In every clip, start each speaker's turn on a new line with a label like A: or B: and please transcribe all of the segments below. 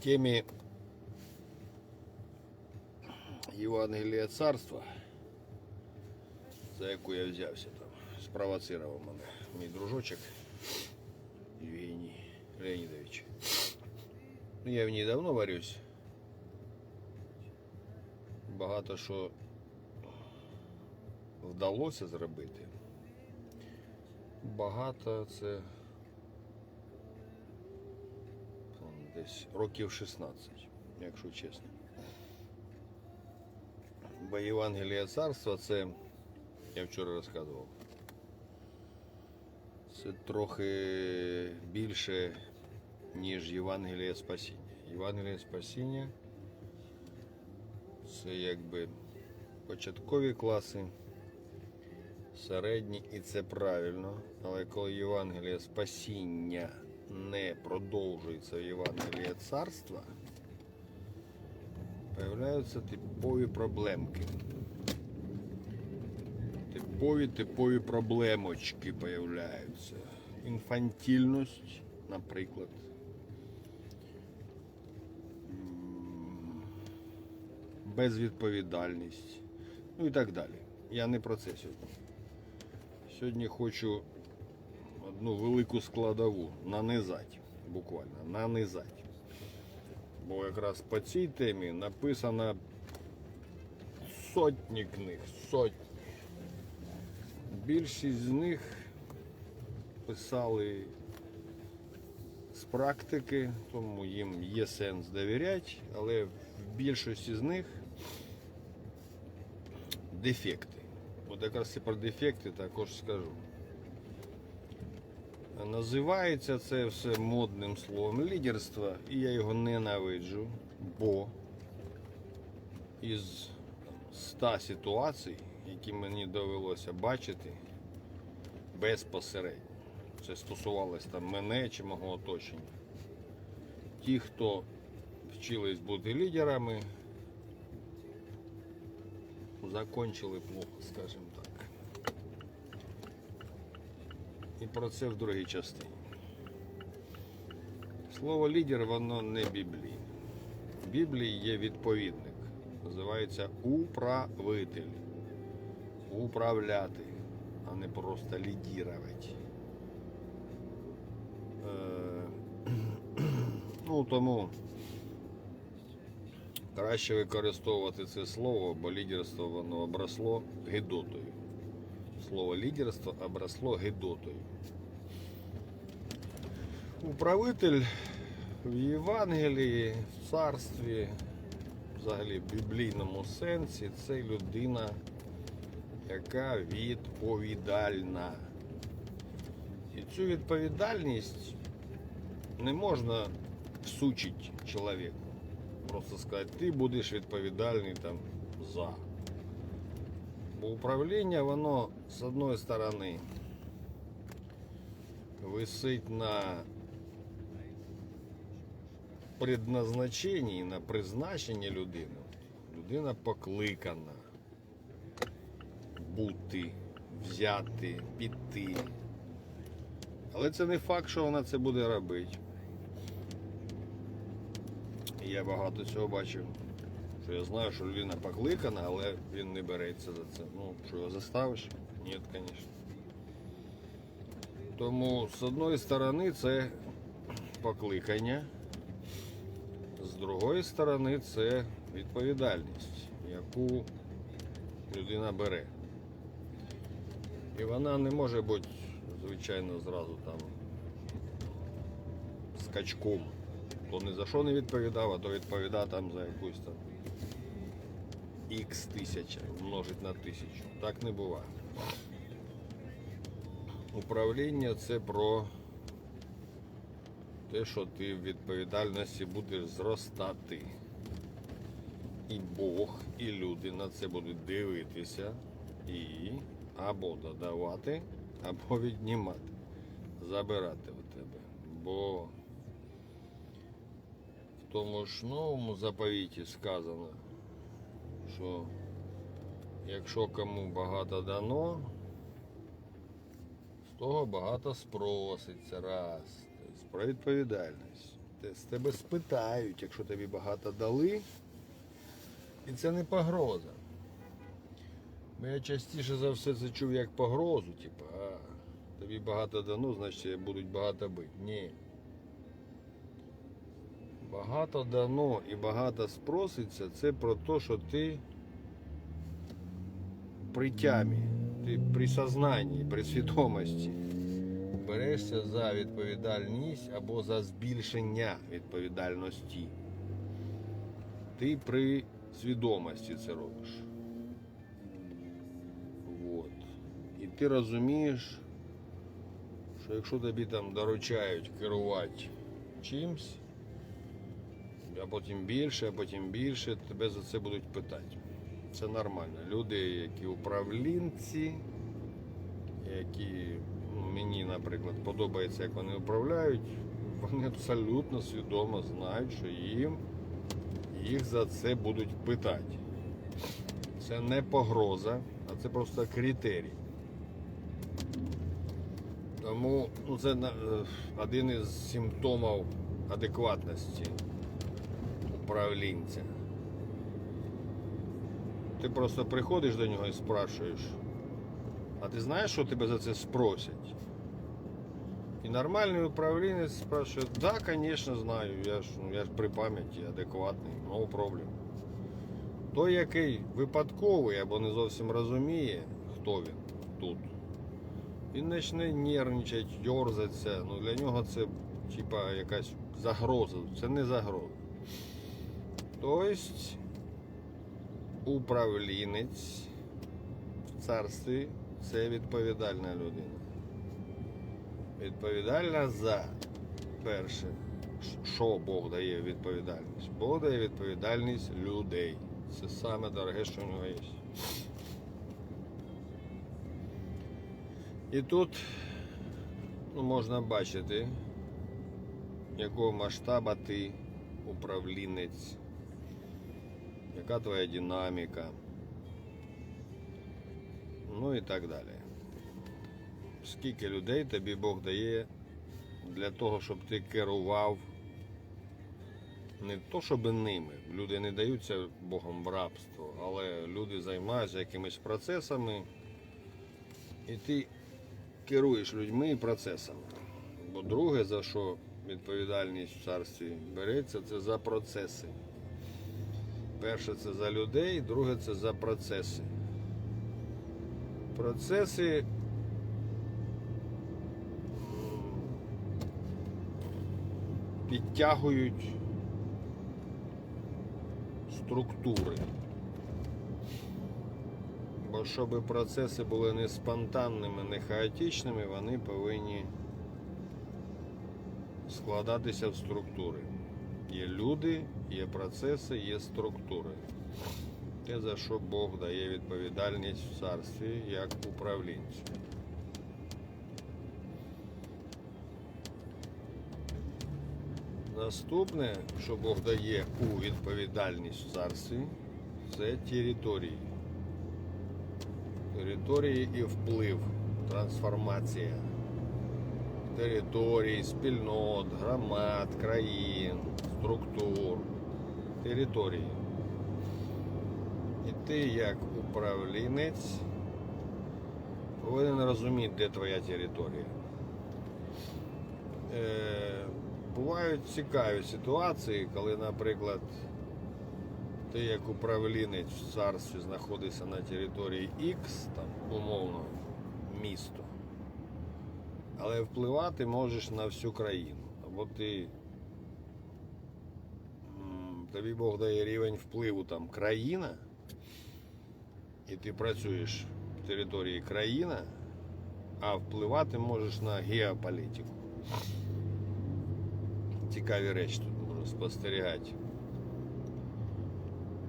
A: темі Євангелія царства, за яку я взявся там, спровоцировав мене мій дружочок Євгеній Леонідович. Ну, Я в ній давно варюсь. Багато що вдалося зробити. Багато це десь років 16, якщо чесно. Бо Євангелія царства це, я вчора розказував, це трохи більше, ніж Євангелія спасіння. Євангелія спасіння це якби початкові класи, середні, і це правильно. Але коли Євангелія спасіння не продовжується в Євангелія царства, появляються типові проблемки. Типові типові проблемочки появляються. Інфантільність, наприклад. Безвідповідальність. Ну і так далі. Я не про це сьогодні. Сьогодні хочу одну велику складову нанизати. Буквально нанизати. Бо якраз по цій темі написано сотні книг, сотні. Більшість з них писали з практики, тому їм є сенс довіряти, але в більшості з них дефекти. От якраз і про дефекти також скажу. Називається це все модним словом лідерство, і я його ненавиджу, бо із 100 ситуацій, які мені довелося бачити безпосередньо, це стосувалося там мене чи мого оточення. Ті, хто вчились бути лідерами, закончили плохо, скажімо так. І про це в другій частині. Слово лідер, воно не біблійне. В Біблії є відповідник. Називається управитель. Управляти, а не просто лідірувати. Е, Ну, тому краще використовувати це слово, бо лідерство воно обросло гидотою. Слово лідерство обросло гидотою. Управитель в Євангелії, в царстві, взагалі в біблійному сенсі, це людина, яка відповідальна. І цю відповідальність не можна всучити чоловіку. Просто сказати, ти будеш відповідальний там за. Бо управління, воно з одної сторони висить на предназначенні, на призначенні людини. Людина покликана бути, взяти, піти. Але це не факт, що вона це буде робити. Я багато цього бачив. Що я знаю, що людина покликана, але він не береться за це. Ну, що його заставиш? Ні, звісно. Тому з одної сторони це покликання, з другої сторони це відповідальність, яку людина бере. І вона не може бути, звичайно, зразу там скачком. То ні за що не відповідав, а то відповідав там за якусь там Х тисяча множить на тисячу. Так не буває. Управління це про те, що ти в відповідальності будеш зростати. І Бог, і люди на це будуть дивитися і або додавати, або віднімати, забирати у тебе. Бо в тому ж новому заповіті сказано, що якщо кому багато дано, з того багато спроситься раз. Тобто про відповідальність. з тебе спитають, якщо тобі багато дали. І це не погроза. Бо я частіше за все це чув як погрозу, типу, а тобі багато дано, значить будуть багато бити. Ні. Багато дано і багато спроситься, це про те, що ти при тямі, ти при сознанні, при свідомості берешся за відповідальність або за збільшення відповідальності. Ти при свідомості це робиш. Вот. І ти розумієш, що якщо тобі там доручають керувати чимсь, а потім більше, а потім більше, тебе за це будуть питати. Це нормально. Люди, які управлінці, які ну, мені, наприклад, подобається, як вони управляють, вони абсолютно свідомо знають, що їм їх за це будуть питати. Це не погроза, а це просто критерій. Тому ну, це е, один із симптомів адекватності управлінця. Ти просто приходиш до нього і спрашуєш, а ти знаєш, що тебе за це спросять? І нормальний управлінець спрашує, да, звісно, знаю, я ж, ну, я ж при пам'яті адекватний, no problem. Той, який випадковий або не зовсім розуміє, хто він тут, він почне нервничати, дьорзатися. Ну, для нього це типа якась загроза. Це не загроза. Тобто управлінець в царстві це відповідальна людина. Відповідальна за перше, що Бог дає відповідальність? Бог дає відповідальність людей. Це саме дороге, що в нього є. І тут ну, можна бачити, якого масштаба ти управлінець, яка твоя динаміка, ну і так далі. Скільки людей тобі Бог дає для того, щоб ти керував не то, щоб ними. Люди не даються Богом в рабство, але люди займаються якимись процесами, і ти керуєш людьми і процесами. Бо друге, за що відповідальність в царстві береться, це за процеси. Перше це за людей, друге це за процеси. Процеси підтягують структури. Бо щоб процеси були не спонтанними, не хаотичними, вони повинні складатися в структури. Є люди, є процеси, є структури. Те, за що Бог дає відповідальність в царстві як управлінцю. Наступне, що Бог дає у відповідальність в царстві, це території. Території і вплив, трансформація територій, спільнот, громад, країн, структур, території. І ти як управлінець повинен розуміти, де твоя територія. Е, бувають цікаві ситуації, коли, наприклад, ти як управлінець в царстві знаходишся на території X, там, умовно, місто. Але впливати можеш на всю країну. Або ти. Тобі Бог дає рівень впливу там країна, і ти працюєш в території країна, а впливати можеш на геополітику. Цікаві речі тут можна спостерігати.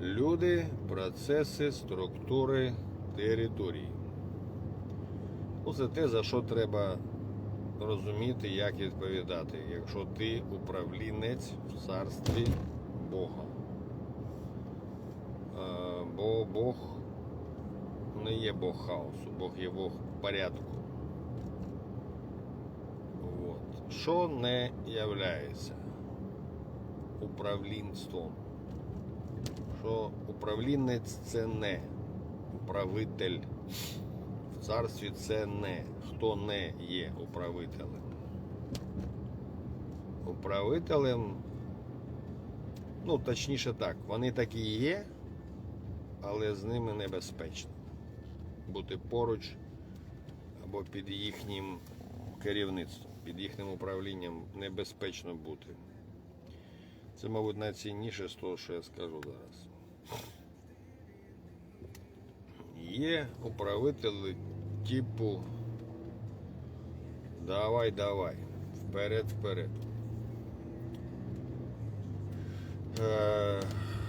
A: Люди, процеси, структури, території. Ну, це те, за що треба розуміти, як відповідати, якщо ти управлінець в царстві Бога. Е, Бо Бог не є Бог хаосу, Бог є Бог порядку. От. Що не являється управлінством. Що управлінець це не управитель. В царстві це не. Хто не є управителем. Управителем, ну точніше так, вони такі є, але з ними небезпечно. Бути поруч або під їхнім керівництвом, під їхнім управлінням небезпечно бути. Це, мабуть, найцінніше з того, що я скажу зараз. Є управителі типу давай, давай, вперед, вперед. Е,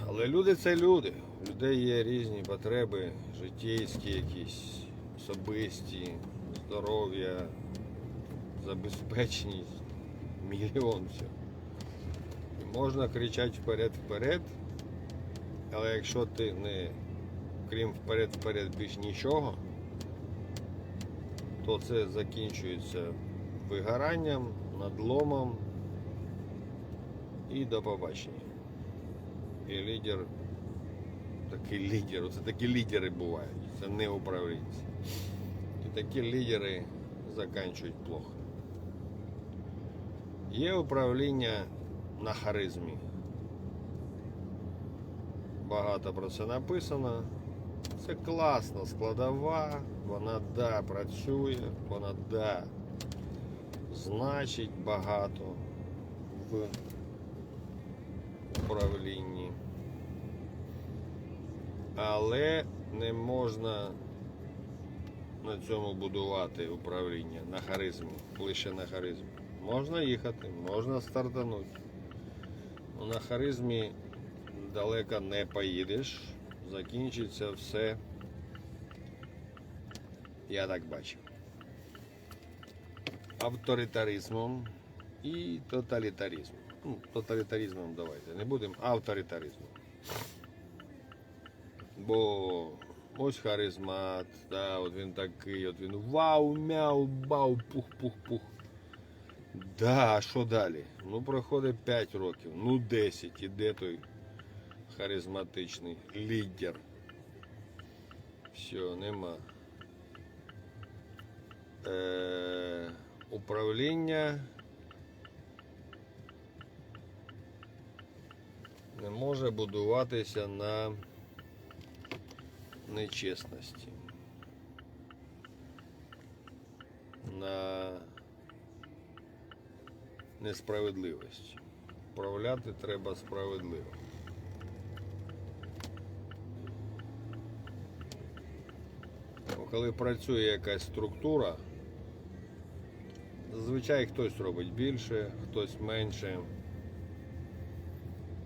A: але люди це люди. У людей є різні потреби, життєйські якісь, особисті, здоров'я, забезпеченість, мільйон всього. Можна кричати вперед, вперед, але якщо ти не крім вперед, вперед більш нічого, то це закінчується вигоранням, надломом і до побачення. І лідер, такий лідер, це такі лідери бувають, це не управлінці. І такі лідери закінчують плохо. Є управління на харизмі. Багато про це написано. Це класна складова, вона да працює, вона да значить багато в управлінні. Але не можна на цьому будувати управління на харизмі, лише на харизмі. Можна їхати, можна стартанути. Ну, на харизмі далеко не поїдеш, закінчиться все. Я так бачу. Авторитаризмом і тоталітаризмом. Ну, тоталітаризмом давайте. Не будемо авторитаризмом. Бо ось харизмат, да, от він такий, от він вау, мяу, бау, пух, пух, пух. Да, а що далі? Ну, проходить 5 років, ну 10, іде той харизматичний лідер. Все, нема. Е, управління не може будуватися на нечесності. На несправедливості. Управляти треба справедливо. Коли працює якась структура, зазвичай хтось робить більше, хтось менше,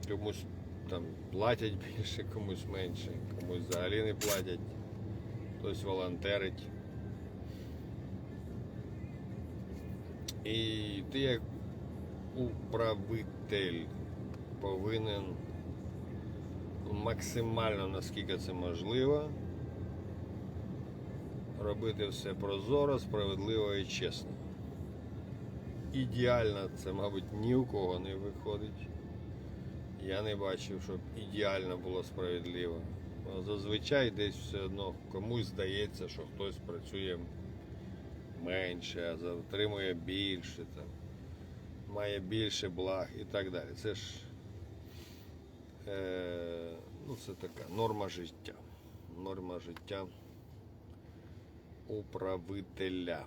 A: комусь там платять більше, комусь менше, комусь взагалі не платять, хтось волонтерить. І ти як управитель повинен максимально наскільки це можливо робити все прозоро, справедливо і чесно. Ідеально це, мабуть, ні у кого не виходить. Я не бачив, щоб ідеально було справедливо. Зазвичай десь все одно комусь здається, що хтось працює менше, а отримує більше, там, має більше благ і так далі. Це ж е, ну, це така норма життя. Норма життя управителя.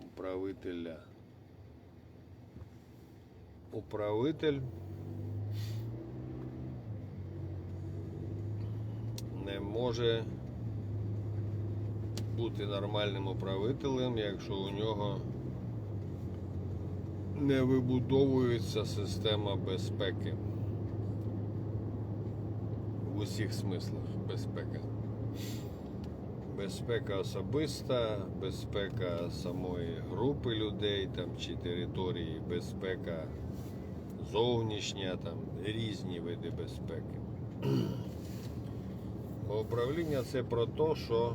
A: Управителя. Управитель не може бути нормальним управителем, якщо у нього не вибудовується система безпеки. В усіх смислах безпека. Безпека особиста, безпека самої групи людей там, чи території, безпека зовнішня, там, різні види безпеки. Управління це про те, що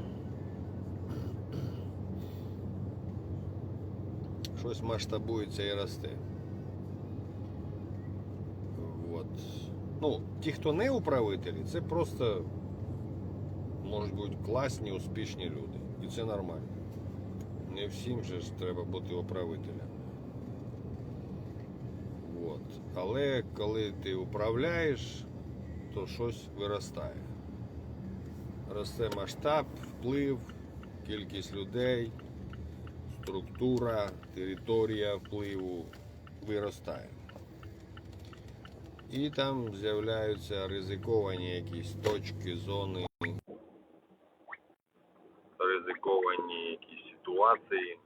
A: щось масштабується і росте. Ну, ті, хто не управителі, це просто можуть бути класні, успішні люди. І це нормально. Не всім же ж треба бути управителем. От. Але коли ти управляєш, то щось виростає. Росте масштаб, вплив, кількість людей, структура, територія впливу виростає. І там з'являються ризиковані якісь точки, зони, ризиковані якісь ситуації.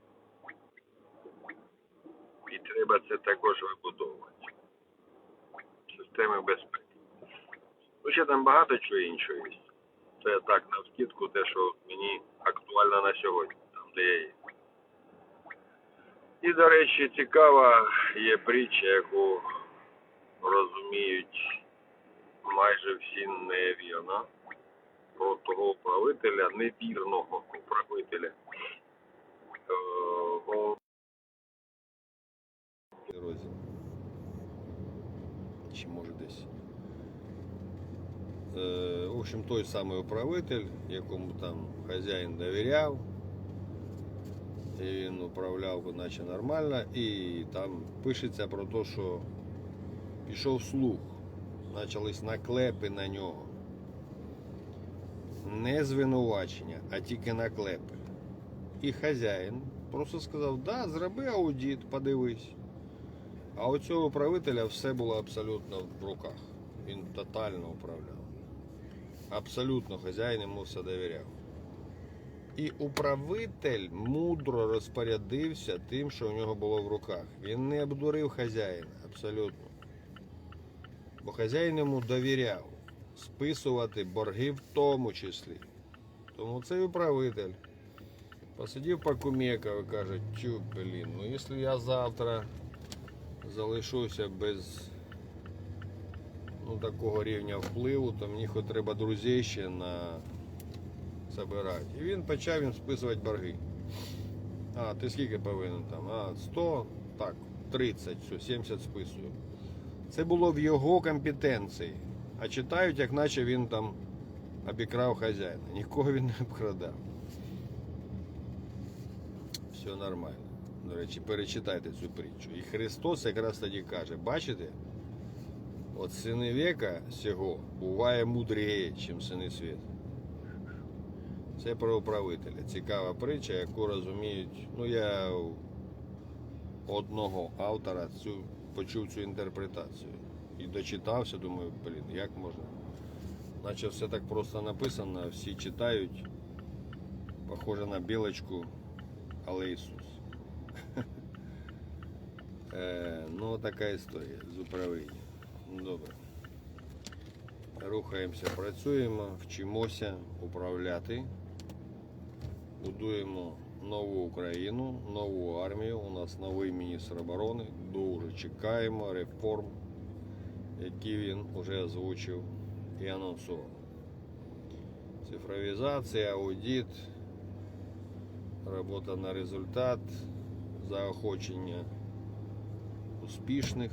A: І треба це також вибудовувати. Системи безпеки. Ну, ще там багато чого іншого є. Це так, на вскидку, те, що мені актуально на сьогодні, там, де я є. І, до речі, цікава є притча, яку розуміють майже всі невірно про того управителя, невірного управителя. Е, ну, Розі. Чи може десь. Е, в общем, той самий управитель, якому там хазяїн довіряв. І він управляв наче нормально, і там пишеться про те, що пішов слух, почались наклепи на нього. Не звинувачення, а тільки наклепи. І хазяїн просто сказав, да, зроби аудит, подивись. А у цього управителя все було абсолютно в руках. Він тотально управляв. Абсолютно хазяїн йому все довіряв. І управитель мудро розпорядився тим, що у нього було в руках. Він не обдурив хазяїна, абсолютно. Бо хазяїн йому довіряв списувати борги в тому числі. Тому цей управитель посидів покумекав і каже, тю, блін, ну якщо я завтра залишуся без ну, такого рівня впливу, то мені хоч треба друзей ще на забирати. І він почав їм списувати борги. А, ти скільки повинен там? А, 100, так, 30, все, 70 списую. Це було в його компетенції. А читають, як наче він там обікрав хазяїна. Нікого він не обкрадав. Все нормально. До речі, перечитайте цю притчу. І Христос якраз тоді каже, бачите, от сини века сього буває мудріє, ніж сини світу. Це про управителя. Цікава притча, яку розуміють. Ну, я одного автора цю, почув цю інтерпретацію. І дочитався, думаю, блін, як можна? Наче все так просто написано, всі читають. Похоже на білочку, але Ісус. Е, ну, така історія з управління. Добре. Рухаємося, працюємо, вчимося управляти. Будуємо нову Україну, нову армію. У нас новий міністр оборони. Дуже чекаємо реформ, які він вже озвучив і анонсував. Цифровізація, аудит, робота на результат, заохочення успішних,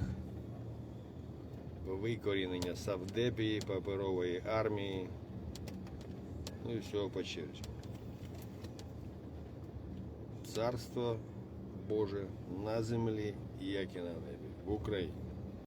A: викорінення Савдепії, паперової армії, ну і всього по черзі. Царство Боже на землі, як і на небі, в Україні.